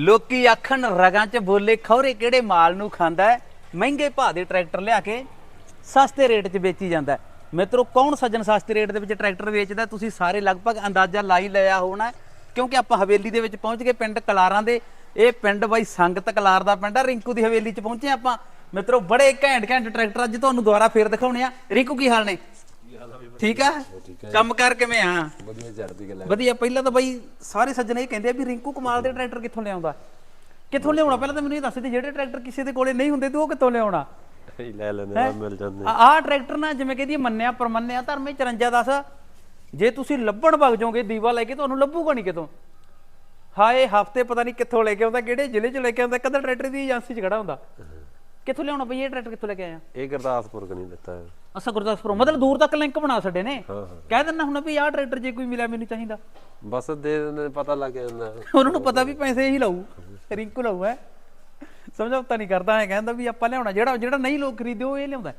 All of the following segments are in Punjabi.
ਲੋਕੀ ਆਖਣ, ਰਗਾਂ 'ਚ ਬੋਲੇ, ਖੌਰੇ ਕਿਹੜੇ ਮਾਲ ਨੂੰ ਖਾਂਦਾ ਹੈ? ਮਹਿੰਗੇ ਭਾਅ ਦੇ ਟਰੈਕਟਰ ਲਿਆ ਕੇ ਸਸਤੇ ਰੇਟ 'ਚ ਵੇਚੀ ਜਾਂਦਾ ਹੈ। ਮਿੱਤਰੋ, ਕੌਣ ਸੱਜਣ ਸਸਤੇ ਰੇਟ ਦੇ ਵਿੱਚ ਟਰੈਕਟਰ ਵੇਚਦਾ? ਤੁਸੀਂ ਸਾਰੇ ਲਗਭਗ ਅੰਦਾਜ਼ਾ ਲਾ ਹੀ ਲਿਆ ਹੋਣਾ ਹੈ। ਕਿਉਂਕਿ ਆਪਾਂ ਹਵੇਲੀ ਦੇ ਵਿੱਚ ਪਹੁੰਚ ਗਏ ਪਿੰਡ ਕਲਾਰਾਂ ਦੇ। ਇਹ ਪਿੰਡ ਬਾਈ ਸੰਗਤ ਕਲਾਰ ਦਾ ਪਿੰਡ ਆ, ਰਿੰਕੂ ਦੀ ਹਵੇਲੀ 'ਚ ਪਹੁੰਚੇ ਆਪਾਂ। ਮਿੱਤਰੋ, ਬੜੇ ਘੈਂਟ ਘੈਂਟ ਟਰੈਕਟਰ ਅੱਜ ਤੁਹਾਨੂੰ ਦੁਬਾਰਾ ਫੇਰ ਦਿਖਾਉਣੇ ਆ। ਰਿੰਕੂ, ਕੀ ਹਾਲ ਨੇ? ਠੀਕ ਆ? ਕੰਮ ਕਰ ਕਿਵੇਂ ਆ? ਵਧੀਆ ਚੜਦੀ ਗੱਲ ਵਧੀਆ ਪਹਿਲਾਂ ਤਾਂ ਬਾਈ ਸਾਰੇ ਸੱਜਣ ਇਹ ਕਹਿੰਦੇ ਆ ਵੀ ਰਿੰਕੂ ਕਮਾਲ ਦੇ ਟਰੈਕਟਰ ਕਿੱਥੋਂ ਲਿਆਉਂਦਾ? ਕਿੱਥੋਂ ਲਿਆਉਣਾ? ਪਹਿਲਾਂ ਤਾਂ ਮੈਨੂੰ ਇਹ ਦੱਸ ਦੇ ਜਿਹੜੇ ਟਰੈਕਟਰ ਕਿਸੇ ਦੇ ਕੋਲੇ ਨਹੀਂ ਹੁੰਦੇ ਤੂੰ ਉਹ ਕਿੱਥੋਂ ਲਿਆਉਣਾ? ਲੈ ਲੈਂਦੇ ਆ ਮਿਲ ਜਾਂਦੇ। ਆ ਆਹ ਟਰੈਕਟਰ ਨਾ ਜਿਵੇਂ ਕਹਿੰਦੀ ਮੰਨਿਆ ਪਰਮੰਨਿਆ ਧਰਮੇ 54 ਦੱਸ। ਜੇ ਤੁਸੀਂ ਲੱਭਣ ਵਗ ਜਾਓਗੇ ਦੀਵਾ ਲੈ ਕੇ ਤੁਹਾਨੂੰ ਲੱਭੂਗਾ ਨਹੀਂ ਕਿਤੋਂ। ਹਾਏ ਹਫ਼ਤੇ ਪਤਾ ਨਹੀਂ ਕਿੱਥੋਂ ਲੈ ਕੇ ਆਉਂਦਾ ਕਿਹੜੇ ਜ਼ਿਲ੍ਹੇ 'ਚ ਲੈ ਕੇ ਆਉਂਦਾ ਕਦੇ ਟਰੈਕਟਰ ਦੀ ਏਜੰਸੀ 'ਚ ਖੜਾ ਹੁੰਦਾ। ਕਿੱਥੋਂ ਲਿਆਉਣਾ ਬਈ ਇਹ ਟਰੈਕਟਰ ਕਿੱਥੋਂ ਲੈ ਕੇ ਆਇਆ ਇਹ ਗੁਰਦਾਸਪੁਰ ਕਨੀ ਦਿੱਤਾ ਹੈ। ਅਸਾਂ ਗੁਰਦਾਸਪੁਰ। ਮਤਲਬ ਦੂਰ ਤੱਕ ਲਿੰਕ ਬਣਾ ਛੱਡੇ ਨੇ। ਹਾਂ ਹਾਂ। ਕਹਿ ਦਿੰਦਾ ਹੁਣ ਵੀ ਆਹ ਟਰੈਕਟਰ ਜੇ ਕੋਈ ਮਿਲਿਆ ਮੈਨੂੰ ਚਾਹੀਦਾ। ਬਸ ਦੇ ਦਿੰਦੇ ਪਤਾ ਲੱਗ ਜਾਂਦਾ। ਉਹਨਾਂ ਨੂੰ ਪਤਾ ਵੀ ਪੈਸੇ ਹੀ ਲਾਊ ਰਿੰਕੂ ਲਾਊ ਹੈ। ਸਮਝੌਤਾ ਨਹੀਂ ਕਰਦਾ ਹੈ ਕਹਿੰਦਾ ਵੀ ਆਪਾਂ ਲਿਆਉਣਾ। ਜਿਹੜਾ ਜਿਹੜਾ ਨਹੀਂ ਲੋਕ ਖਰੀਦੇ ਉਹ ਇਹ ਲਿਆਉਂਦਾ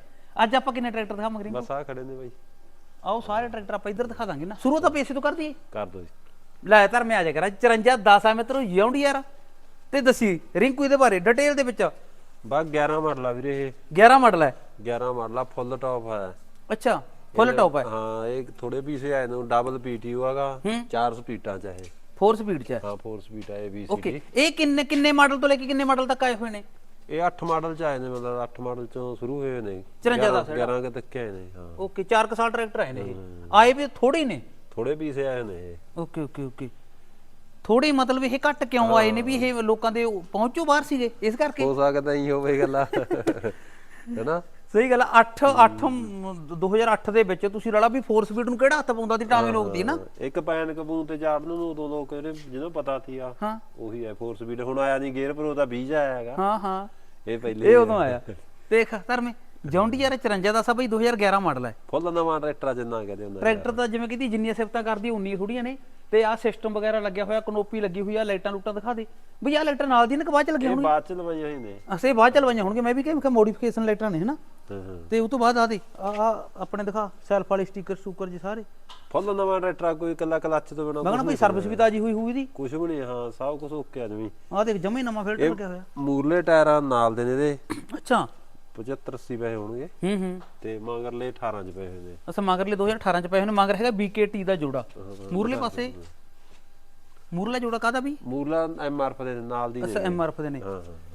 ਅੱਜ ਆਪਾਂ ਕਿੰਨੇ ਟਰੈਕਟਰ ਦਿਖਾਵਾਂਗੇ ਰਿੰਕੂ? ਬਸ ਆ ਖੜੇ ਨੇ ਬਾਈ। ਆਓ ਸਾਰੇ ਟਰੈਕਟਰ ਆਪਾਂ ਇੱਧਰ ਦਿਖਾ ਦਾਂਗੇ ਨਾ। ਸ਼ੁਰੂ ਤਾਂ ਪੈਸੇ ਤੋਂ ਕਰ ਦਈਏ ਕਰ ਦੋ ਜੀ। ਲੈ ਧਰਮੇ ਆ ਜਾ ਕਰਾਂ। 54 10 ਆ ਮਿੱਤਰੋ ਯੌਂਡ ਯਾਰ। ਤੇ ਦੱਸੀ ਰਿੰਕੂ ਇਹਦੇ ਬਾਰੇ ਡਿਟੇਲ ਦੇ ਵਿੱਚ। ਬਾ 11 ਮਾਡਲ ਆ ਵੀਰੇ ਇਹ। 11 ਮਾਡਲ ਹੈ? 11 ਮਾਡਲ ਆ ਫੁੱਲ ਟੌਪ ਹੈ। ਅੱਛਾ ਫੁੱਲ ਟੌਪ ਹੈ। ਹਾਂ ਇਹ ਥੋੜੇ ਪੀਸੇ ਆਏ ਨੇ ਡਬਲ ਪੀਟੀਯੂ ਹੈਗਾ। ਹੂੰ। ਚਾਰ ਸਪੀਡਾਂ ਚ 4 ਸਪੀਡ ਚ ਹੈ? ਹਾਂ 4 ਸਪੀਡ ਇਹ ਵੀ ਓਕੇ ਇਹ ਕਿੰਨੇ ਕਿੰਨੇ ਮਾਡਲ ਤੋਂ ਲੈ ਕੇ ਕਿੰਨੇ ਮਾਡਲ ਤੱਕ ਆਏ ਹੋਏ ਨੇ? ਇਹ 8 ਮਾਡਲ ਚ ਆਏ ਨੇ ਮਤਲਬ 8 ਮਾਡਲ ਚੋਂ ਸ਼ੁਰੂ ਹੋਏ ਨੇ। 54 ਦਾ 11 ਕੇ ਤੱਕ ਆਏ ਨੇ ਹਾਂ। ਓਕੇ 4 ਸਾਲ ਟਰੈਕਟਰ ਆਏ ਨੇ ਇਹ। ਆਏ ਵੀ ਥੋੜੇ ਹੀ ਨੇ? ਥੋੜੇ ਪੀਸੇ ਆਏ ਨੇ ਓਕੇ ਓਕੇ ਓਕੇ ਥੋੜੇ ਮਤਲਬ ਇਹ ਘੱਟ ਕਿਉਂ ਆਏ ਨੇ ਵੀ ਇਹ ਲੋਕਾਂ ਦੇ ਪਹੁੰਚੋ ਬਾਹਰ ਸੀਗੇ ਇਸ ਕਰਕੇ? ਹੋ ਸਕਦਾ ਹੀ ਹੋਵੇ ਗੱਲਾਂ। ਹੈਨਾ? ਸਹੀ ਗੱਲ 8 8 2008 ਦੇ ਵਿੱਚ ਤੁਸੀਂ ਰਲਾ ਵੀ 4 ਸਪੀਡ ਨੂੰ ਕਿਹੜਾ ਹੱਥ ਪਾਉਂਦਾ ਸੀ ਟਾਵੇਂ ਲੋਕ ਦੀ ਨਾ? ਇੱਕ ਪੈਨ ਕਬੂਨ ਤੇ ਚਾੜਨ ਨੂੰ ਉਦੋਂ ਲੋਕ ਜਿਹੜੇ ਜਿਹਨੂੰ ਪਤਾ ਸੀ ਆ ਉਹੀ ਹੈ 4 ਸਪੀਡ ਹੁਣ ਆਇਆ ਨਹੀਂ ਗੇਅਰ ਪਰ ਉਹਦਾ 20 ਆਇਆ ਹੈਗਾ। ਹਾਂ ਹਾਂ। ਇਹ ਪਹਿਲੇ ਇਹ ਉਦੋਂ ਆਇਆ। ਦੇਖ ਧਰਮੇ ਜੌਂਡੀਆਰ 54 ਦਾ ਸਾ ਬਈ 2011 ਮਾਡਲ ਹੈ। ਫੁੱਲ ਨਵਾਂ ਟਰੈਕਟਰ ਜਿੰਨਾ ਕਹਦੇ ਹੁੰਦਾ ਟਰੈਕਟਰ ਤਾਂ ਜਿਵੇਂ ਕਹਿੰਦੀ ਜਿੰਨੀਆਂ ਸਿਫਤਾਂ ਕਰਦੀ ਉਨੀ ਥੋੜੀਆਂ ਨੇ। ਤੇ ਆਹ ਸਿਸਟਮ ਵਗੈਰਾ ਲੱਗਿਆ ਹੋਇਆ ਕਨੋਪੀ ਲੱਗੀ ਹੋਈ ਆ ਲਾਈਟਾਂ ਲੂਟਾਂ ਦਿਖਾ ਦੇ। ਬਈ ਆਹ ਲਾਈਟਾਂ ਨਾਲ ਦੀ ਨੇ ਕਿ ਬਾਅਦ ਚ ਲੱਗੀਆਂ ਇਹ ਹੋਣਗੀਆਂ? ਬਾਅਦ ਚ ਲਵਾਈਆਂ ਹੀ ਨੇ। ਅਸੇ ਬਾਅਦ ਚ ਲਵਾਈਆਂ ਹੋਣਗੀਆਂ। ਮੈਂ ਵੀ ਕਿਹਾ ਮੋਡੀਫਿਕੇਸ਼ਨ ਲਾਈਟਾਂ ਨੇ ਹਨਾ? ਤੇ ਉਹ ਤੋਂ ਬਾਅਦ ਆ ਦੇ ਆ ਆ ਆਪਣੇ ਦਿਖਾ ਸੈਲਫ ਵਾਲੇ ਸਟicker ਸਟੂਕਰ ਜੀ ਸਾਰੇ। ਫੁੱਲ ਨਵਾਂ ਟਰੈਕਟਰ ਆ, ਕੋਈ ਇਕੱਲਾ ਕਲੱਚ ਤੋਂ ਬਿਨਾ ਮੈਂ ਕਹਿੰਦਾ ਕੋਈ ਸਰਵਿਸ ਵੀ ਤਾਜੀ ਹੋਈ ਹੋਈ ਇਹਦੀ ਕੁਝ ਵੀ ਨਹੀਂ ਹਾਂ ਸਭ ਕੁਝ ਓਕੇ ਆ ਜਮੀ। ਆਹ ਦੇਖ ਜਮੇ ਨਵਾਂ ਫਿਲਟਰ ਲੱਗਿਆ ਹੋਇਆ। ਮੂਰਲੇ ਟਾਇਰਾਂ ਨਾਲ ਦੇ ਨੇ ਇਹਦੇ। ਅੱਛਾ। 75 80 ਪੈਸੇ ਹੋਣਗੇ। ਹੂੰ ਹੂੰ। ਤੇ ਮਗਰਲੇ 18 ਚ ਪਏ ਹੋਏ ਨੇ। ਅਸਾਂ ਮਗਰਲੇ 2018 ਚ ਪਏ ਹੋਏ ਨੇ ਮਗਰ ਹੈਗਾ BKT ਦਾ ਜੋੜਾ। ਮੂਰਲੇ ਪਾਸੇ? ਮੂਰਲਾ ਜੋੜਾ ਕਾਦਾ ਵੀ? ਮੂਰਲਾ ਐਮਆਰਐਫ ਦੇ ਨਾਲ ਦੀ ਅੱਛਾ ਐਮਆਰਐਫ ਦੇ ਨੇ।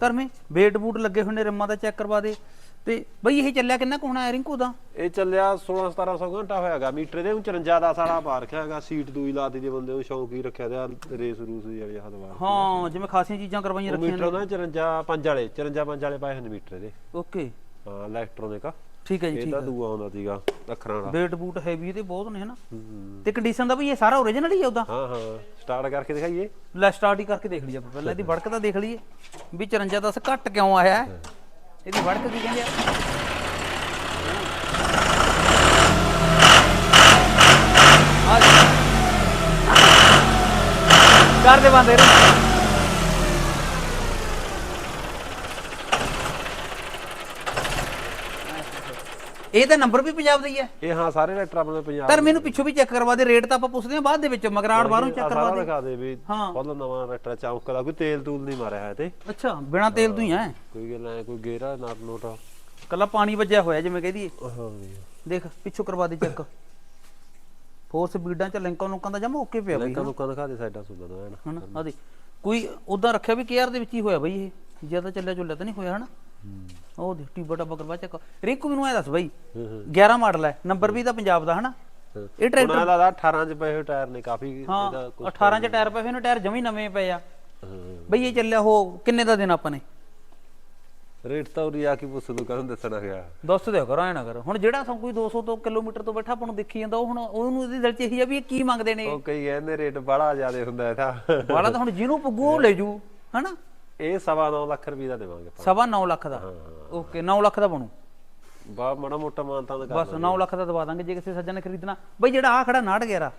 ਧਰਮੇ ਬੇਟ ਬੂਟ ਲੱਗੇ ਹੋਏ ਨੇ ਰਿਮਾਂ ਦਾ ਚੈੱਕ ਕਰਵਾ ਦੇ। ਤੇ ਬਈ ਇਹ ਚੱਲਿਆ ਕਿੰਨਾ ਕੋਣਾ ਹੈ ਰਿੰਕੂ ਦਾ? ਇਹ ਚੱਲਿਆ 16 1700 ਘੰਟਾ ਹੋਇਆਗਾ ਮੀਟਰ ਦੇ 54 ਦਾ ਸਾਲਾ ਪਾ ਰੱਖਿਆ ਹੈਗਾ ਸੀਟ ਦੂਈ ਲਾਤੀ ਦੇ ਬੰਦੇ ਨੂੰ ਸ਼ੌਂਕ ਹੀ ਰੱਖਿਆ ਤੇ ਆਹ ਰੇਸ ਰੂਸ ਵਾਲੀ। ਹਦਵਾ ਹਾਂ ਜਿਵੇਂ ਖਾਸੀਆਂ ਚੀਜ਼ਾਂ ਕਰਵਾਈਆਂ ਰੱਖੀਆਂ ਮੀਟਰ ਨਾ। 54 5 ਵਾਲੇ 54 5 ਵਾਲੇ ਪਾਏ ਹੋਏ ਨੇ ਮੀਟਰ ਦੇ ਓਕੇ। ਹਾਂ ਇਲੈਕਟ੍ਰੋਨਿਕ ਠੀਕ ਹੈ ਜੀ ਠੀਕ ਹੈ। ਦੂਆ ਆਉਂਦਾ ਸੀਗਾ ਅੱਖਰਾਂ ਵਾਲਾ ਬੇਟ ਬੂਟ ਹੈਵੀ ਤੇ ਬਹੁਤ ਨੇ ਹਨਾ। ਹੂੰ। ਤੇ ਕੰਡੀਸ਼ਨ ਦਾ ਵੀ ਇਹ ਸਾਰਾ ਓਰੀਜਨਲ ਹੀ ਆ ਉਹਦਾ? ਹਾਂ ਹਾਂ। ਸਟਾਰਟ ਕਰਕੇ ਦਿਖਾਈਏ। ਲੈ ਸਟਾਰਟ ਹੀ ਕਰਕੇ ਦੇਖ ਲਈਏ ਆਪਾਂ ਪਹਿਲਾਂ ਇਹਦੀ ਵੜਕ ਤਾਂ ਦੇਖ ਲਈਏ। ਵੀ 54 10 ਘੱਟ ਕਿਉਂ ਆਇਆ ਹੈ? ਇਹਦੀ ਵੜਕ ਕੀ ਕਹਿੰਦੇ ਆ? ਆ ਕਰ ਦੇ ਬੰਦੇ ਇਹਨੂੰ ਇਹ ਤਾਂ ਨੰਬਰ ਵੀ ਪੰਜਾਬ ਦਾ ਹੀ ਹੈ ਇਹ ਹਾਂ ਸਾਰੇ ਲੈਟਰ ਆਪਣੇ ਪੰਜਾਬ ਪਰ ਮੈਨੂੰ ਪਿੱਛੋਂ ਵੀ ਚੈੱਕ ਕਰਵਾ ਦੇ ਰੇਟ ਤਾਂ ਆਪਾਂ ਪੁੱਛਦੇ ਹਾਂ ਬਾਅਦ ਦੇ ਵਿੱਚ ਮਗਰਾੜ ਬਾਹਰੋਂ ਚੈੱਕ ਕਰਵਾ ਦੇ। ਦਿਖਾ ਦੇ ਵੀ ਹਾਂ। ਫੁੱਲ ਨਵਾਂ ਲੈਟਰ ਚਮਕਦਾ ਕੋਈ ਤੇਲ ਤੂਲ ਨਹੀਂ ਮਾਰਿਆ ਹੈ ਤੇ। ਅੱਛਾ ਬਿਨਾ ਤੇਲ ਤੋਂ ਹੀ ਹੈ ਕੋਈ ਗੱਲ ਐ ਕੋਈ ਗੇਰਾ ਨਾਟ ਨੋਟ ਕੱਲਾ ਪਾਣੀ ਵੱਜਿਆ ਹੋਇਆ ਜਿਵੇਂ ਕਹਦੀਏ ਹਾਂ ਦੇਖ ਪਿੱਛੋਂ ਕਰਵਾ ਦੇ ਚੈੱਕ ਫੋਰ ਸਪੀਡਾਂ ਚ ਲਿੰਕਾਂ ਲੋਕਾਂ ਦਾ ਜਮਾ ਓਕੇ ਪਿਆ ਬਈ ਲੈਂਕਾਂ ਲੋਕਾਂ ਦਿਖਾ ਦੇ ਸਾਈਡਾਂ ਨਾ ਐਨ। ਹਨਾ ਆ ਦੇ ਕੋਈ ਉਦਾਂ ਰੱਖਿਆ ਵੀ ਕੇਅਰ ਦੇ ਵਿੱਚ ਹੀ ਹੋਇਆ ਬਈ ਇਹ। ਜ਼ਿਆਦਾ ਚੱਲਿਆ ਚੁੱਲਿਆ ਤਾਂ ਨਹੀਂ ਹੋਇਆ ਹਨਾ? ਉਹ ਦੇ ਟੀਬਾ ਟਾਬਾ ਕਰਵਾ ਚੈੱਕ ਰਿੰਕੂ ਮੈਨੂੰ ਐ ਦੱਸ ਬਈ ਹੂੰ ਹੂੰ। 11 ਮਾਡਲ ਹੈ ਨੰਬਰ ਵੀ ਤਾਂ ਪੰਜਾਬ ਦਾ ਹਨਾ? ਇਹ ਟਰੈਕਟਰ ਉਹਨਾਂ ਦਾ 18 ਚ ਪਏ ਹੋਏ ਟਾਇਰ ਨੇ ਕਾਫੀ ਇਹਦਾ ਕੁਛ 18 ਚ ਟਾਇਰ ਪਏ ਹੋਏ ਨੇ ਟਾਇਰ ਜਮੀ ਨਵੇਂ ਪਏ ਆ। ਬਈ ਇਹ ਚੱਲਿਆ ਉਹ ਕਿੰਨੇ ਦਾ ਦਿਨ ਆਪਾਂ ਨੇ? ਰੇਟ ਤਾਂ ਉਰੀ ਆ ਕੇ ਪੁੱਛ ਲੂ ਕਦੋਂ ਦੱਸਣਾ ਗਿਆ ਦੱਸ ਦਿਓ ਕਰੋ ਐ ਨਾ ਕਰੋ। ਹੁਣ ਜਿਹੜਾ ਸਭ ਕੋਈ 200 ਤੋਂ ਕਿਲੋਮੀਟਰ ਤੋਂ ਬੈਠਾ ਆਪਾਂ ਨੂੰ ਦੇਖੀ ਜਾਂਦਾ ਉਹ ਹੁਣ ਉਹਨੂੰ ਇਹਦੇ ਦਿਲ 'ਚ ਇਹੀ ਆ ਵੀ ਇਹ ਕੀ ਮੰਗਦੇ ਨੇ। ਉਹ ਕਈ ਕਹਿੰਦੇ ਰੇਟ ਬੜਾ ਜ਼ਿਆਦਾ ਹੁੰਦਾ ਇਹਦਾ। ਵਾਲਾ ਤਾਂ ਹੁਣ ਜਿਹਨੂੰ ਪੁੱਗੂ ਉਹ ਲੈ ਜੂ ਹਨਾ? ਇਹ ਸਵਾ ਨੌ ਲੱਖ ਰੁਪਏ ਦਾ ਦੇਵਾਂਗੇ ਆਪਾਂ। ਸਵਾ 9 ਲੱਖ ਦਾ? ਓਕੇ 9 ਲੱਖ ਦਾ ਬਣੂ। ਬਾ ਮਾੜਾ ਮੋਟਾ ਮਾਨਤਾਂ ਦਾ ਕਰ ਬਸ 9 ਲੱਖ ਦਾ ਦਵਾ ਦਾਂਗੇ ਜੇ ਕਿਸੇ ਸੱਜਣ ਨੇ ਖਰੀਦਣਾ। ਬਈ ਜਿਹੜਾ ਆ ਖੜਾ 911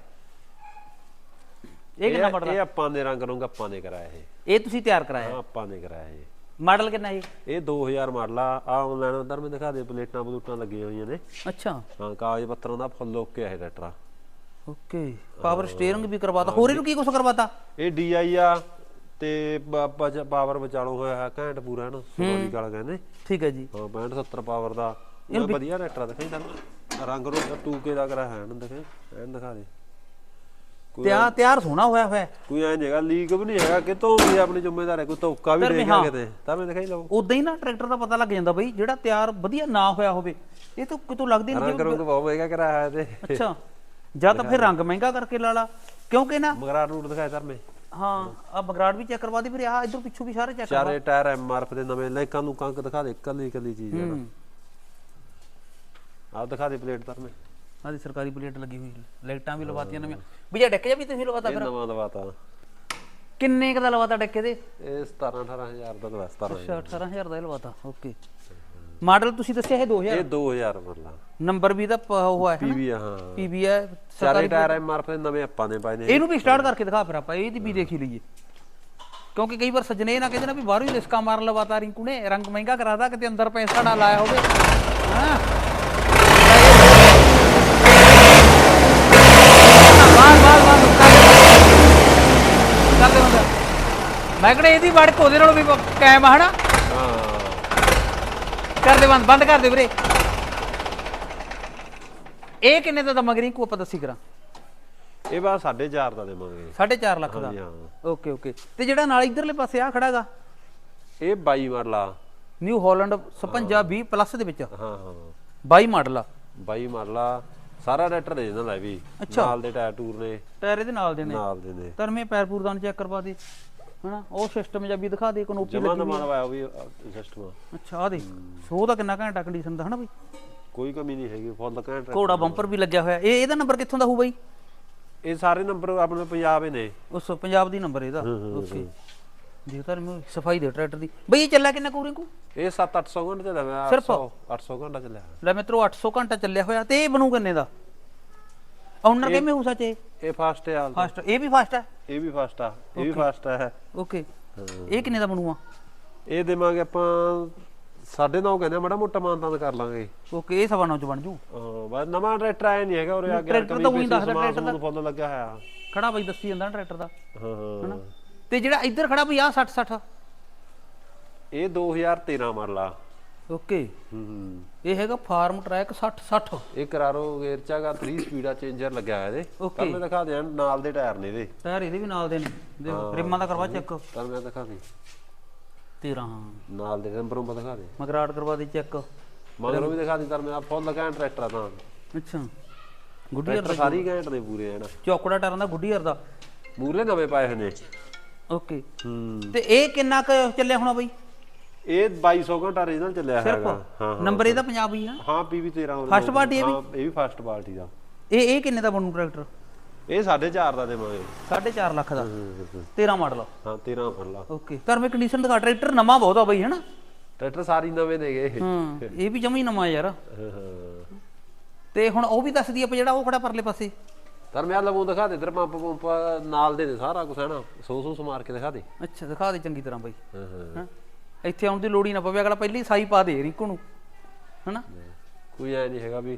ਇਹ ਕਿੰਨਾ ਮਾਡਲ ਇਹ ਆਪਾਂ ਦੇ ਰੰਗ ਰੰਗ ਆਪਾਂ ਨੇ ਕਰਾਇਆ ਇਹ। ਇਹ ਤੁਸੀਂ ਤਿਆਰ ਕਰਾਇਆ? ਹਾਂ ਆਪਾਂ ਨੇ ਕਰਾਇਆ ਇਹ। ਮਾਡਲ ਕਿੰਨਾ ਇਹ ਇਹ 2000 ਮਾਡਲ ਆ। ਆ ਆਨਲਾਈਨ ਉਧਰ ਮੈਂ ਦਿਖਾ ਦੇ ਪਲੇਟਾਂ ਬਲੂਟਾਂ ਲੱਗੀਆਂ ਹੋਈਆਂ ਨੇ। ਅੱਛਾ। ਹਾਂ ਕਾਗਜ਼ ਪੱਤਰਾਂ ਦਾ ਫੁੱਲ ਓਕੇ ਆ ਇਹ ਟਰੈਕਟਰ ਓਕੇ ਪਾਵਰ ਸਟੀਅਰਿੰਗ ਵੀ ਕਰਵਾਤਾ। ਹੋਰ ਇਹਨੂੰ ਕੀ ਕੁਛ ਕਰਵਾਤਾ? ਇਹ DI ਆ। ਤੇ ਪਾਵਰ ਵਿਚਾਲੋ ਹੋਇਆ ਹੈ ਘੈਂਟ ਪੂਰਾ ਨਾ? ਸੋਨਾਲੀ ਗਲ ਕਹਿੰਦੇ। ਠੀਕ ਹੈ ਜੀ। ਹਾਂ 65 70 ਪਾਵਰ ਦਾ। ਇਹ ਵਧੀਆ ਰੈਟਰ ਦਿਖਾਈ ਤਾਂ। ਰੰਗ ਰੋ ਟੂਕੇ ਦਾ ਕਰਾ ਹੈ ਨਾ ਦਿਖੇ ਐਨ ਦਿਖਾ ਦੇ। ਤਿਆਰ ਤਿਆਰ ਸੋਹਣਾ ਹੋਇਆ ਹੋਇਆ। ਕੋਈ ਐਂ ਜਗਾ ਲੀਕ ਵੀ ਨਹੀਂ ਹੈਗਾ। ਕਿਤੋਂ ਵੀ ਆਪਣੀ ਜ਼ਿੰਮੇਦਾਰ ਹੈ ਕੋਈ ਧੋਕਾ ਵੀ ਪਰ ਦੇ ਵੀ ਗਿਆ ਹਾਂ। ਕਿਤੇ। ਤਾਂ ਮੈਂ ਦਿਖਾਈ ਲਵਾਂ ਉਦਾਂ ਹੀ ਨਾ ਟਰੈਕਟਰ ਦਾ ਪਤਾ ਲੱਗ ਜਾਂਦਾ ਬਈ ਜਿਹੜਾ ਤਿਆਰ ਵਧੀਆ ਨਾ ਹੋਇਆ ਹੋਵੇ। ਇਹ ਤਾਂ ਕਿਤੋਂ ਲੱਗਦੀ ਨਹੀਂ ਰੰਗ ਰੰਗ ਬਹੁਤ ਮਹਿੰਗਾ ਕਰਾਇਆ ਹੈ ਤੇ। ਅੱਛਾ। ਜਾਂ ਤਾਂ ਫਿਰ ਰੰਗ ਮਹਿੰਗਾ ਕਰਕੇ ਲਾ ਲਾ। ਕਿਉਂਕਿ ਨਾ ਮਗਰਾ ਰੂਟ ਦਿਖਾਇਆ ਧਰਮੇ। ਹਾਂ ਆ ਬਗਰਾੜ ਵੀ ਚੈੱਕ ਕਰਵਾ ਦੇ ਵੀਰੇ ਆ ਇਧਰ ਪਿੱਛੋਂ ਵੀ ਸਾਰੇ ਚੈੱਕ ਕਰਵਾ। ਚਾਰੇ ਟਾਇਰ ਐਮਆਰਐਫ ਦੇ ਨਵੇਂ ਲੈਕਾਂ ਨੂੰ ਕੰਕ ਦਿਖਾ ਦੇ ਕੱਲੀ ਕੱਲੀ ਚੀਜ਼ ਹੈ ਹੂੰ। ਆਹ ਦਿਖਾ ਦੇ ਪਲੇਟ ਧਰਮੇ ਆਦੀ ਸਰਕਾਰੀ ਪਲੇਟ ਲੱਗੀ ਹੋਈ ਲਾਈਟਾਂ ਵੀ ਲਵਾਤੀਆਂ ਨਵੀਆਂ। ਭਈਆ ਡੱਕੇ ਵੀ ਤੁਸੀਂ ਲਵਾਤਾ ਇਹ ਫਿਰ? ਨਵਾਂ ਦਵਾਤਾ ਕਿੰਨੇ ਕ ਦਾ ਲਵਾਤਾ ਡੱਕੇ ਦੇ ਇਹ 17 18000 ਦਾ ਦਵਾ 17 ਅੱਛਾ 18000 ਦਾ ਹੀ ਲਵਾਤਾ ਓਕੇ। ਮਾਡਲ ਤੁਸੀਂ ਦੱਸਿਆ ਇਹ 2000 ਇਹ 2000 ਮਰਲਾ ਨੰਬਰ ਵੀ ਦਾ ਉਹ ਹੈ ਪੀਵੀ ਹਾਂ। ਪੀਬੀ ਹੈ ਚਾਰੇ ਟਾਇਰ ਐਮਆਰਐਫ ਦੇ ਨਵੇਂ ਆਪਾਂ ਨੇ ਪਾਏ ਨੇ। ਇਹਨੂੰ ਵੀ ਸਟਾਰਟ ਕਰਕੇ ਦਿਖਾ ਫਿਰ ਆਪਾਂ ਇਹਦੀ ਵੀ ਦੇਖ ਹੀ ਲਈਏ। ਕਿਉਂਕਿ ਕਈ ਵਾਰ ਸੱਜਣੇ ਇਹ ਨਾ ਕਹਿੰਦੇ ਨਾ ਵੀ ਬਾਹਰੋਂ ਹੀ ਰਿਸਕਾ ਮਾਰ ਲਵਾਤਾ ਰਿੰਕੂ ਨੇ ਰੰਗ ਮਹਿੰਗਾ ਕਰਾਦਾ ਕਿਤੇ ਅੰਦਰ ਪੈਸਾ ਨਾ ਲਾਇਆ ਹੋਵੇ। ਹਾਂ। ਮੈਂ ਕਿਹੜਾ ਇਹਦੀ ਵੜਕ ਉਹਦੇ ਨਾਲੋਂ ਵੀ ਕਾਇਮ ਆ ਹਨਾ? ਕਰ ਦੇ ਬੰਦ ਬੰਦ ਕਰ ਦੇ ਵੀਰੇ। ਇਹ ਕਿੰਨੇ ਦਾ ਦਮਾ ਰਿੰਕੂ ਆਪਾਂ ਦੱਸੀ ਕਰਾਂ। ਇਹ ਬਾ 4.5 ਦਾ ਦੇਵਾਂਗੇ 4.5 ਲੱਖ ਦਾ? ਹਾਂਜੀ ਹਾਂ। Okay okay. ਤੇ ਜਿਹੜਾ ਨਾਲ ਇਧਰਲੇ ਪਾਸੇ ਆ ਖੜਾਗਾ? ਇਹ 22 ਮਾਡਲਾ ਨਿਊ ਹਾਲੈਂਡ 56 20 ਪਲੱਸ ਦੇ ਵਿੱਚ। ਹਾਂ ਹਾਂ। 22 ਮਾਡਲ ਆ। 22 ਮਾਡਲਾ ਸਾਰਾ ਰੈਟਰ ਦੇ ਦਿੰਦਾ ਲੈ ਵੀ। ਨਾਲ ਦੇ ਟਾਇਰ ਟੂਰ ਨੇ। ਟਾਇਰ ਇਹਦੇ ਨਾਲ ਦੇ ਨੇ। ਨਾਲ ਦੇ ਨੇ। ਧਰਮੇ ਪੈਰ ਪੂਰਦਾਨ ਚੈੱਕ ਕਰਵਾ ਦੇ। ਹਨਾ? ਉਹ ਸਿਸਟਮ ਜਾਂ ਵੀ ਦਿਖਾ ਦੇ ਕਨੋਪੀ ਜਮਾ ਲੱਗੀ ਨਵਾਂ ਲਵਾਇਆ ਉਹ ਵੀ ਸਿਸਟਮ ਅੱਛਾ ਆ ਦੇ ਸੋ ਦਾ ਕਿੰਨਾ ਘੰਟਾ ਕੰਡੀਸ਼ਨ ਦਾ ਹਨਾ ਬਈ? ਕੋਈ ਕਮੀ ਨਹੀਂ ਹੈਗੀ ਫੁੱਲ ਘੈਂਟ ਘੋੜਾ ਬੰਪਰ ਵੀ ਲੱਗਿਆ ਹੋਇਆ। ਇਹ ਇਹਦਾ ਨੰਬਰ ਕਿੱਥੋਂ ਦਾ ਹੋਊ ਬਈ? ਇਹ ਸਾਰੇ ਨੰਬਰ ਆਪਣੇ ਪੰਜਾਬ ਹੀ ਨੇ। ਉਸ ਪੰਜਾਬ ਦੀ ਨੰਬਰ ਇਹਦਾ। ਓਕੇ ਦੇਖ ਧਰਮੇ ਸਫ਼ਾਈ ਦੇ ਟਰੈਕਟਰ ਦੀ। ਬਈ ਇਹ ਚੱਲਿਆ ਕਿੰਨਾ ਕੂਰਿੰਗ ਕੋ? ਇਹ 7-800 ਘੰਟੇ ਚੱਲਿਆ ਮੈਂ ਸਿਰਫ? 800 800 ਘੰਟਾ ਚੱਲਿਆ ਲੈ ਮਿੱਤਰੋ 800 ਘੰਟਾ ਚੱਲਿਆ ਹੋਇਆ ਤੇ ਇਹ ਬਣੂ ਕਿੰਨੇ ਦਾ? ਆਨਰ ਕਿਵੇਂ ਹੋ ਸੱਚੇ ਇਹ ਫਾਸਟ ਹੈ ਫਾਸਟ ਇਹ ਵੀ ਫਾਸਟ ਹੈ? ਇਹ ਵੀ ਫਾਸਟ ਆ ਇਹ ਵੀ ਫਾਸਟ ਹੈ ਓਕੇ ਇਹ। ਕਿੰਨੇ ਦਾ ਬਣੂਆ? ਇਹ ਦੇਵਾਂਗੇ ਆਪਾਂ ਸਾਢੇ ਨੌ ਕਹਿੰਦੇ ਆ, ਮਾੜਾ ਮੋਟਾ ਮਾਨਤਾਨ ਕਰ ਲਾਂਗੇ। ਓਕੇ ਇਹ ਸਵਾ ਨੌ ਚ ਬਣ ਜੂ। ਹਾਂ ਬਸ ਨਵਾਂ ਟਰੈਕਟਰ ਆਇਆ ਨਹੀਂ ਹੈਗਾ ਉਰੇ ਆ ਗਿਆ ਟਰੈਕਟਰ ਤਾਂ ਉਹੀ ਦੱਸਦਾ ਟਰੈਕਟਰ ਦਾ। ਫੁੱਲ ਲੱਗਿਆ ਹੋਇਆ। ਖੜਾ ਬਈ ਦੱਸੀ ਜਾਂਦਾ ਨਾ ਟਰੈਕਟਰ ਦਾ। ਹਾਂ ਹਾਂ। ਤੇ ਜਿਹੜਾ ਇੱਧਰ ਖੜਾ ਬਈ ਆ 60 60 ਇਹ 2013 ਮਾਡਲ ਆ। ਓਕੇ। ਹੂੰ ਇਹ ਹੈਗਾ ਫਾਰਮ ਟਰੈਕ 60 60 ਇਹ ਕਰਾਰੋ ਗੇਅਰ ਚ ਹੈਗਾ 3 ਸਪੀਡਾ ਚੇਂਜਰ ਲੱਗਿਆ ਹੋਇਆ ਇਹਦੇ। Okay. ਕੱਲ ਮੈਂ ਦਿਖਾ ਦਿਆਂ ਨਾਲ ਦੇ ਟਾਇਰ ਨੇ ਇਹਦੇ। ਟਾਇਰ ਇਹਦੇ ਵੀ ਨਾਲ ਦੇ ਨੇ। ਦੇਖੋ ਰਿਮਾਂ ਦਾ ਕਰਵਾ ਚੈੱਕ ਕੱਲ ਮੈਂ ਦਿਖਾ ਦੇ 13 ਹਾਂ। ਨਾਲ ਦੇ ਨੰਬਰੋਂ ਪਾ ਦਿਖਾ ਦੇ ਮਗਰਾਟ ਕਰਵਾ ਦੇ ਚੈੱਕ ਮਗਰੋਂ ਵੀ ਦਿਖਾ ਦੇ ਤਾਂ ਮੈਂ ਫੁੱਲ ਲਗਾਣ ਟਰੈਕਟਰ ਆ ਤਾਂ। ਅੱਛਾ। ਗੁੱਡੀਅਰ ਟਰੈਕਟਰ ਸਾਰੀ ਘੈਂਟ ਨੇ ਪੂਰੇ ਐਨ। ਚੌਕੜਾ ਟਾਇਰਾਂ ਦਾ ਗੁੱਡੀਅਰ ਦਾ ਮੂਰੇ ਨਵੇਂ ਪਾਏ ਹੋਏ ਨੇ। ਓਕੇ। ਹੂੰ। ਤੇ ਇਹ ਕਿੰਨਾ ਕੁ ਚੱਲਿਆ ਹੋਣਾ ਬਈ? ਇਹ 2200 ਘੰਟਾ ਰੀਜਨਲ ਚੱਲਿਆ ਹੈਗਾ। ਹਾਂ ਨੰਬਰ ਇਹਦਾ ਪੰਜਾਬੀ ਆ। ਹਾਂ ਪੀਵੀ 13 First party ਇਹ ਵੀ? ਇਹ ਵੀ ਫਸਟ ਪਾਰਟੀ ਦਾ। ਇਹ ਇਹ ਕਿੰਨੇ ਦਾ ਬਣੂ ਟਰੈਕਟਰ ਇਹ 4.5 ਦਾ ਦੇਵਾਂਗੇ। 4.5 ਲੱਖ ਦਾ। 13 ਮਾਡਲ ਹਾਂ। 13 ਫੜ ਲਾ। ਓਕੇ ਧਰਮੇ ਕੰਡੀਸ਼ਨ ਦਿਖਾ ਟਰੈਕਟਰ ਨਵਾਂ ਬਹੁਤ ਆ ਬਈ ਹਨਾ? ਟਰੈਕਟਰ ਸਾਰੀ ਨਵੇਂ ਨੇਗੇ ਹਾਂ ਇਹ ਵੀ ਜਮਾ ਹੀ ਨਵਾਂ ਯਾਰ। ਤੇ ਹੁਣ ਉਹ ਵੀ ਦੱਸ ਦਈਏ ਆਪਾਂ ਜਿਹੜਾ ਉਹ ਖੜਾ ਪਰਲੇ ਪਾਸੇ। ਤਰ ਮੈਂ ਲਵੋਂ ਦਿਖਾ ਦੇ ਇਧਰ ਪੰਪ ਪੰਪ ਨਾਲ ਦੇ ਦੇ ਸਾਰਾ ਕੁਛ ਹੈ ਨਾ ਸੌ ਸੌ ਸਮਾਰ ਕੇ ਦਿਖਾ ਦੇ। ਅੱਛਾ ਦਿਖਾ ਦੇ ਚੰਗੀ ਤਰ੍ਹਾਂ ਬਈ। ਹਾਂ। ਇੱਥੇ ਆਉਣ ਦੀ ਲੋੜ ਹੀ ਨਾ ਪਵੇ ਅਗਲਾ ਪਹਿਲੀ ਸਾਈ ਪਾ ਦੇ ਰਿੰਕੂ ਨੂੰ ਹਨਾ? ਕੋਈ ਐ ਨਹੀਂ ਹੈਗਾ ਵੀ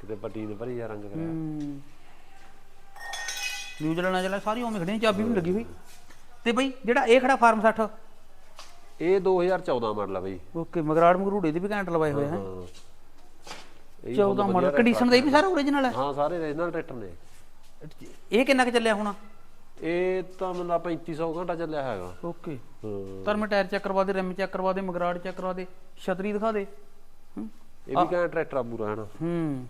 ਕਿਤੇ ਪੱਟੀ ਨੇ ਭਰੀ ਜਾ ਰੰਗ ਕਰਿਆ। ਨਿਊਜ਼ੀਲੈਂਡ ਨਾਲ ਸਾਰੀ ਉਵੇਂ ਖੜੀਆਂ ਚਾਬੀ ਵੀ ਲੱਗੀ ਹੋਈ। ਤੇ ਬਈ ਜਿਹੜਾ ਇਹ ਖੜਾ ਫਾਰਮ 60 ਇਹ 2014 ਮਾਡਲ ਆ ਬਈ। ਓਕੇ ਮਗਰਾੜ ਮਗਰੂੜੇ ਦੇ ਵੀ ਘੈਂਟ ਲਵਾਏ ਹੋਏ ਹੈ? ਹਾਂ ਇਹ 14 ਮਾਡਲ ਕੰਡੀਸ਼ਨ ਦਾ ਇਹ ਵੀ ਸਾਰਾ ਓਰੀਜਨਲ ਹੈ ਹਾਂ ਸਾਰੇ ਰੀਜਨਲ ਟਰੈਕਟਰ ਨੇ। ਇਹ ਕਿੰਨਾ ਕੁ ਚੱਲਿਆ ਹੋਣਾ? ਇਹ ਤਾਂ ਮੈਨੂੰ 3500 ਘੰਟਾ ਚੱਲਿਆ ਹੈਗਾ। ਓਕੇ। ਹਾਂ। ਪਰ ਮੈਂ ਟਾਇਰ ਚੈੱਕ ਕਰਵਾ ਦੇ ਰਿਮ ਚੈੱਕ ਕਰਵਾ ਦੇ ਮਗਰਾੜ ਚੈੱਕ ਕਰਵਾ ਦੇ ਛਤਰੀ ਦਿਖਾ ਦੇ। ਹੂੰ। ਇਹ ਵੀ ਕਹਿੰਦਾ ਟਰੈਕਟਰ ਆ ਪੂਰਾ ਹੈ ਨਾ ਹੂੰ।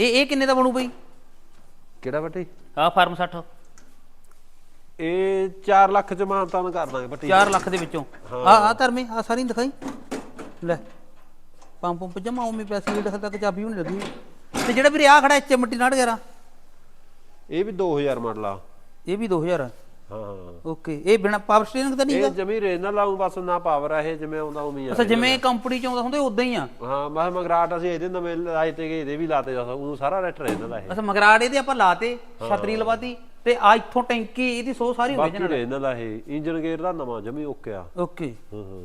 ਇਹ ਇਹ ਕਿੰਨੇ ਦਾ ਬਣੂ ਬਈ? ਕਿਹੜਾ ਬੱਟੀ ਆ ਫਾਰਮ 60 ਇਹ 4 ਲੱਖ ਚ ਕਰ ਦਾਂਗੇ ਬੱਟੀ 4 ਲੱਖ ਦੇ ਵਿੱਚੋਂ। ਆ ਆ ਧਰਮੇ ਆ ਸਾਰੀ ਦਿਖਾਈ। ਲੈ। ਪੰਪ ਪੰਪ ਜਮਾ ਉਵੇਂ ਪੈਸੇ ਜਿਹੜੇ ਤੱਕ ਚਾਬੀ ਨਹੀਂ ਲੱਗੀ। ਤੇ ਜਿਹੜਾ ਵੀਰੇ ਆ ਖੜਾ ਇੱਥੇ ਮਿੱਟੀ ਨਾੜ ਗਿਆ ਇਹ ਵੀ 2000 ਮਾਡਲ ਆ। ਇਹ ਵੀ 2000 ਆ ਹਾਂ ਹਾਂ। ਓਕੇ ਇਹ ਬਿਨਾ ਪਾਵਰ ਸਟੀਅਰਿੰਗ ਤਾਂ ਨਹੀਂ ਇਹ ਹੈਗਾ? ਜਮੀ ਰੀਜਨਲ ਆਉਂ ਬਸ ਨਾ ਪਾਵਰ ਆ ਇਹ ਜਿਵੇਂ ਆਉਂਦਾ ਉਵੇਂ ਹੀ ਆ। ਅੱਛਾ ਜਿਵੇਂ ਕੰਪਨੀ ਚ ਆਉਂਦਾ ਹੁੰਦਾ ਉਦਾਂ ਹੀ ਆ? ਹਾਂ ਮੈਂ ਮਗਰਾਟ ਅਸੀਂ ਇਹਦੇ ਨਵੇਂ ਲਾਏ ਤੇ ਗਏ ਇਹਦੇ ਵੀ ਲਾਤੇ ਜਾ ਉਹ ਸਾਰਾ ਟਰੈਕਟਰ ਇਹਨਾਂ ਦਾ ਇਹ। ਅੱਛਾ ਮਗਰਾੜ ਇਹਦੇ ਆਪਾਂ ਲਾਤੇ ਛਤਰੀ ਲਵਾਤੀ ਤੇ ਆ ਇੱਥੋਂ ਟੈਂਕੀ ਇਹਦੀ ਸੋ ਸਾਰੀ ਬਾਕੀ ਓਰੀਜਨਲ ਰੀਜਨਲ ਆ ਇਹ ਇੰਜਨ ਗੇਅਰ ਦਾ ਨਵਾਂ ਜਮੀ ਓਕੇ ਆ। ਓਕੇ। ਹਾਂ ਹਾਂ।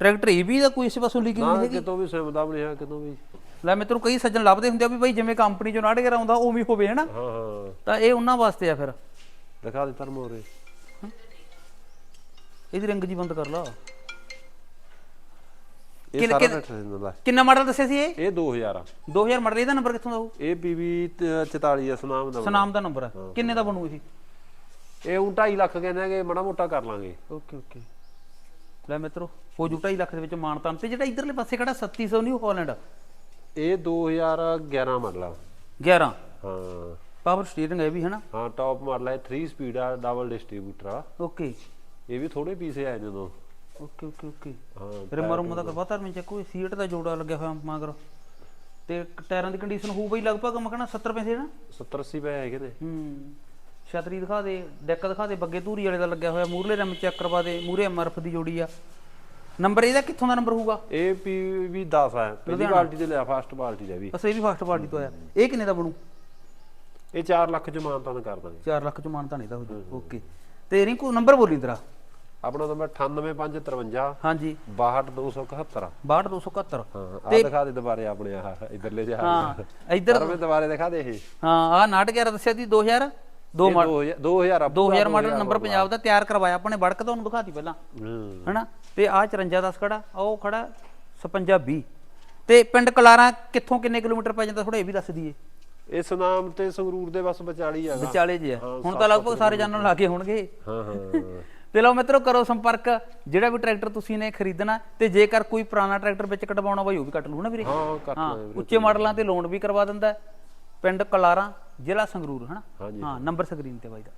ਟਰੈਕਟਰ ਇਹ ਵੀ ਦਾ ਕੋਈ ਇਸ ਪਾਸੋਂ ਲੀਕਿੰਗ ਨਹੀਂ ਹੈਗੀ? ਕਿਤੋਂ ਵੀ ਸਿਮਦਾ ਹੈ ਕਿਤੋਂ ਵੀ। ਲੈ ਮਿੱਤਰੋ ਕਈ ਸੱਜਣ ਲੱਭਦੇ ਹੁੰਦੇ ਆ ਵੀ ਬਈ ਜਿਵੇਂ ਕੰਪਨੀ ਚੋਂ ਨਾੜ ਆਉਂਦਾ ਉਵੇਂ ਹੋਵੇ ਹਨਾ? ਹਾਂ ਹਾਂ। ਤਾਂ ਇਹ ਉਹਨਾਂ ਵਾਸਤੇ ਆ ਫਿਰ। ਦਿਖਾ ਦੇ ਧਰਮ ਹੋਰੇ ਇਹਦੀ ਰਿੰਗ ਜੀ ਬੰਦ ਕਰ ਲਾ। ਇਹ ਕਿੰਨ- ਸਾਰਾ ਮਾਡਲ ਦੱਸਿਆ ਸੀ ਇਹ? ਇਹ 2000 ਆ। 2000 ਮਾਡਲ ਇਹਦਾ ਨੰਬਰ ਕਿੱਥੋਂ ਦਾ ਹੋਊ? ਇਹ ਪੀਵੀ 44 ਆ ਸੁਨਾਮ ਦਾ ਸਨਾਮ ਦਾ ਨੰਬਰ ਹੈ। ਕਿੰਨੇ ਦਾ ਬਣੂ ਇਹ? ਇਹ ਉਹ 2.5 ਲੱਖ ਕਹਿੰਦੇ ਆ ਕਿ ਮਾੜਾ ਮੋਟਾ ਕਰ ਲਾਂਗੇ। Okay okay. ਲੈ ਮਿੱਤਰੋ ਹੋ ਜੂ 2.5 ਲੱਖ ਦੇ ਵਿੱਚ ਮਾਨਤਾਨ। ਤੇ ਜਿਹੜਾ ਇਧਰਲੇ ਪਾਸੇ ਖੜਾ 3700 ਨਿਊ ਹਾਲੈਂਡ ਇਹ 2011 ਮਾਡਲ ਆ। 11 ਹਾਂ। ਪਾਵਰ ਸਟੀਅਰਿੰਗ ਹੈ ਵੀ ਹਨਾ ਹਾਂ ਟੌਪ ਮਾਡਲ ਹੈ 3 ਸਪੀਡ ਆ ਡਬਲ ਡਿਸਟ੍ਰੀਬਿਊਟਰ ਆ। ਓਕੇ ਇਹ ਵੀ ਥੋੜੇ ਪੀਸੇ ਆਏ ਜਦੋਂ ਓਕੇ ਓਕੇ ਓਕੇ ਹਾਂ ਰਿਮਰ ਰੁਮ ਦਾ ਕਰਵਾ ਧਰਮੀ ਚੱਕ ਕੋਈ ਸੀਟ ਦਾ ਜੋੜਾ ਲੱਗਿਆ ਹੋਇਆ ਮਗਰ। ਤੇ ਟਾਇਰਾਂ ਦੀ ਕੰਡੀਸ਼ਨ ਹੋਊ ਬਈ ਲਗਭਗ ਮੈਂ ਕਹਿੰਦਾ 70 ਪੈਸੇ ਨਾ? 70 80 ਪਏ ਹੈਗੇ ਨੇ। ਹੂੰ। ਛਤਰੀ ਦਿਖਾ ਦੇ ਡੈਕ ਦਿਖਾ ਦੇ ਬੱਗੇ ਧੂਰੀ ਵਾਲੇ ਦਾ ਲੱਗਿਆ ਹੋਇਆ ਮੂਰਲੇ ਰਿਮ ਚੈੱਕ ਕਰਵਾ ਦੇ ਮੂਰੇ ਐਮਆਰਐਫ ਦੀ ਜੋੜੀ ਆ। ਨੰਬਰ ਇਹਦਾ ਕਿੱਥੋਂ ਦਾ ਨੰਬਰ ਹੋਊਗਾ? ਇਹ ਪੀਵੀ 10 ਆ। ਪਹਿਲੀ ਪਾਰਟੀ ਤੇ ਲਿਆ ਫਸਟ ਪਾਰਟੀ ਦਾ ਵੀ। ਬਸ ਇਹ ਵੀ ਫਸਟ ਪਾਰਟੀ ਤੋਂ ਆਇਆ। ਇਹ ਕਿੰਨੇ ਦਾ ਬਣੂ? ਇਹ 4 ਲੱਖ ਚ ਮਾਨਤਾਨ ਕਰ ਦਾਂਗੇ। 4 ਲੱਖ ਚ ਮਾਨਤਾ ਨਹੀਂ ਦਾ ਹੋ ਜੂ ਓਕੇ। ਤੇ ਰਿੰਕੂ ਨੰਬਰ ਬੋਲੀ ਤੇਰਾ ਆਪਣਾ ਨੰਬਰ 98553 ਹਾਂਜੀ। 62271 62271 ਹਾਂ ਆ ਦਿਖਾ ਦੇ ਦੁਬਾਰੇ ਆਪਣੇ ਆਹ ਇਧਰਲੇ ਜਿਹਾ ਹਾਂ ਇੱਧਰ ਦੁਬਾਰੇ ਦਿਖਾ ਦੇ ਇਹ। ਹਾਂ ਆ 911 ਦੱਸਿਆ ਸੀ 2000 ਦੋ ਇਹ ਮਾਡਲ 2000 2000 ਮਾਡਲ ਨੰਬਰ ਪੰਜਾਬ ਦਾ ਤਿਆਰ ਕਰਵਾਇਆ ਆਪਣੇ ਬੜਕ ਤੁਹਾਨੂੰ ਦਿਖਾਤੀ ਪਹਿਲਾਂ ਹਨਾ? ਤੇ ਆ 54 10 ਖੜਾ ਉਹ ਖੜਾ 56 20 ਤੇ ਪਿੰਡ ਕਲਾਰਾਂ ਕਿੱਥੋਂ ਕਿੰਨੇ ਕਿਲੋਮੀਟਰ ਪੈ ਜਾਂਦਾ ਥੋੜਾ ਇਹ ਵੀ ਦੱਸ ਦਈਏ। ਇਹ ਸੁਨਾਮ ਤੇ ਸੰਗਰੂਰ ਦੇ ਬਸ ਵਿਚਾਲੀ ਹੈਗਾ। ਵਿਚਾਲੇ ਜੇ ਹੁਣ ਤਾਂ ਲਗਭਗ ਸਾਰੇ ਜਾਣਨ ਲੱਗੇ ਹੋਣਗੇ। ਹਾਂ ਹਾਂ ਤੇ ਲਓ ਮਿੱਤਰੋ ਕਰੋ ਸੰਪਰਕ। ਜਿਹੜਾ ਵੀ ਟਰੈਕਟਰ ਤੁਸੀਂ ਨੇ ਖਰੀਦਣਾ ਤੇ ਜੇਕਰ ਕੋਈ ਪੁਰਾਣਾ ਟਰੈਕਟਰ ਵਿੱਚ ਕਟਵਾਉਣਾ ਬਾਈ ਉਹ ਵੀ ਕੱਟ ਲੂ ਨਾ ਵੀਰੇ? ਹਾਂ ਕੱਟ ਲਾਂਗੇ ਉੱਚੇ ਮਾਡਲਾਂ ਤੇ ਲੋਨ ਵੀ ਕਰਵਾ ਦਿੰਦਾ। ਪਿੰਡ ਕਲਾਰਾਂ ਜ਼ਿਲ੍ਹਾ ਸੰਗਰੂਰ ਹਨਾ ਹਾਂਜੀ। ਹਾਂ ਨੰਬਰ ਸਕਰੀਨ ਤੇ ਬਾਈ ਦਾ